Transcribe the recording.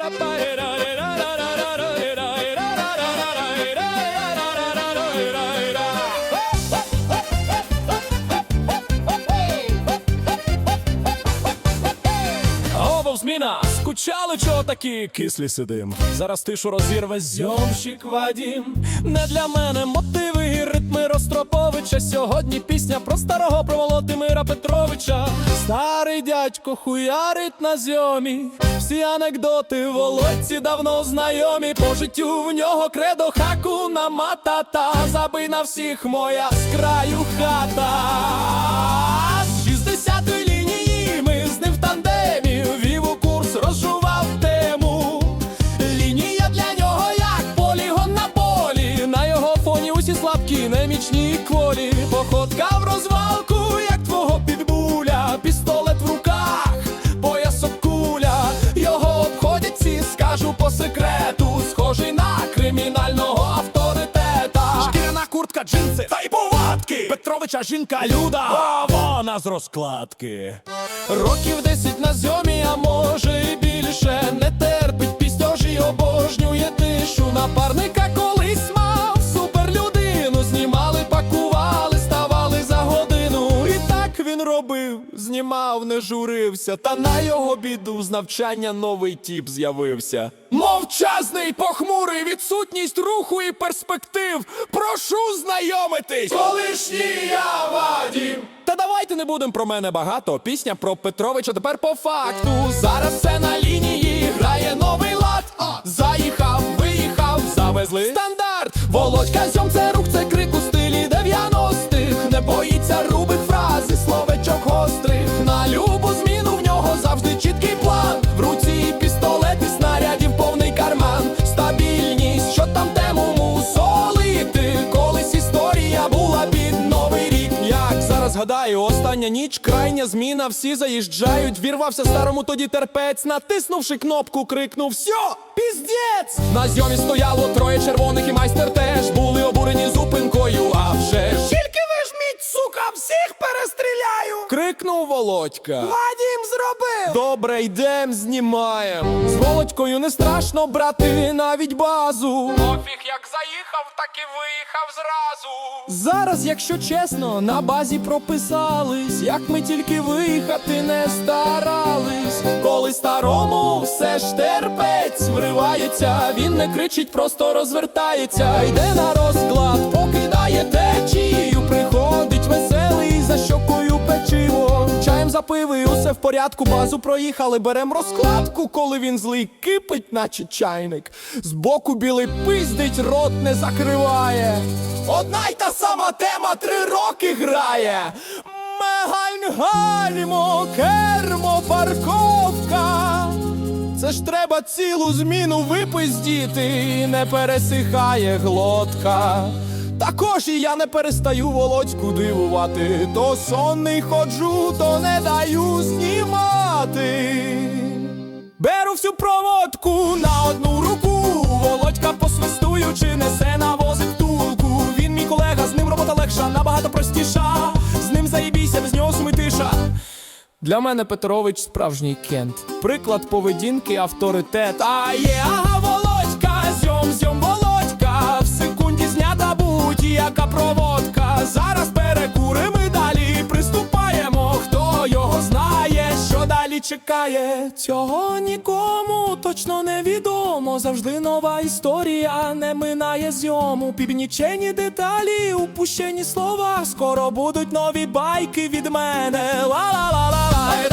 Ovo zmina! Скучали чого такі кислі сидим. Зараз тишу розірве зйомщик Вадім. Не для мене мотиви і ритми Ростроповича. Сьогодні пісня про старого про Володимира Петровича. Старий дядько хуярить на зйомі. Всі анекдоти володці давно знайомі. По життю в нього кредо хакуна матата. Забий на всіх моя з краю хата. Немічні кволі. Походка в розвалку, як твого підбуля, пістолет в руках, поясок куля. Його обходять всі, скажу по секрету, схожий на кримінального авторитета. Шкіряна куртка, джинси та й повадки. Петровича жінка люда, а вона з розкладки. Років десять на зйомі, а може знімав, не журився. Та на його біду з навчання новий тіп з'явився. Мовчазний, похмурий, відсутність руху і перспектив. Прошу знайомитись, колишній я Вадім. Та давайте не будемо про мене багато. Пісня про Петровича тепер по факту. Зараз все на лінії, грає новий лад. Заїхав, виїхав, завезли стандарт. Володька зьом це рух, це крик у стилі 90-х. Не боїться рубих Як зараз гадаю, остання ніч, крайня зміна, всі заїжджають. Вірвався старому тоді терпець, натиснувши кнопку, крикнув Всьо, піздець! На зйомі стояло троє червоних і майстер теж були обурені зупинкою. А вже ж тільки вижміть, сука, всіх перестріляю! Крикнув Володька. Вадім зробив! Добре, йдем, знімаєм. З Володькою не страшно брати навіть базу. Пофіг як заїхав, так і виїхав зразу. Зараз, якщо чесно, на базі прописались, як ми тільки виїхати не старались. Коли старому все ж терпець вривається, він не кричить, просто розвертається, йде на розклад, покидає течію, приходить веселий за. Чаєм запиви, усе в порядку, базу проїхали, берем розкладку, коли він злий кипить, наче чайник. Збоку білий пиздить, рот не закриває. Одна й та сама тема три роки грає. Мегальгальмо, кермо, парковка. Це ж треба цілу зміну випиздіти, і не пересихає глотка. Також і я не перестаю володьку дивувати, то сонний ходжу, то не даю знімати. Беру всю проводку на одну руку, Володька посвистуючи, несе навозить втулку. Він мій колега, з ним робота легша, набагато простіша. З ним заїбійся, без нього сумитиша. Для мене Петрович справжній кент. Приклад поведінки, авторитет. А є, ага, Володька, зьом, зьом, Володька. Будь-яка проводка. Зараз перекуримо і далі приступаємо. Хто його знає, що далі чекає? Цього нікому точно не відомо. Завжди нова історія не минає зйому. Північені деталі, упущені слова. Скоро будуть нові байки від мене. Ла-ла-ла-ла-ла.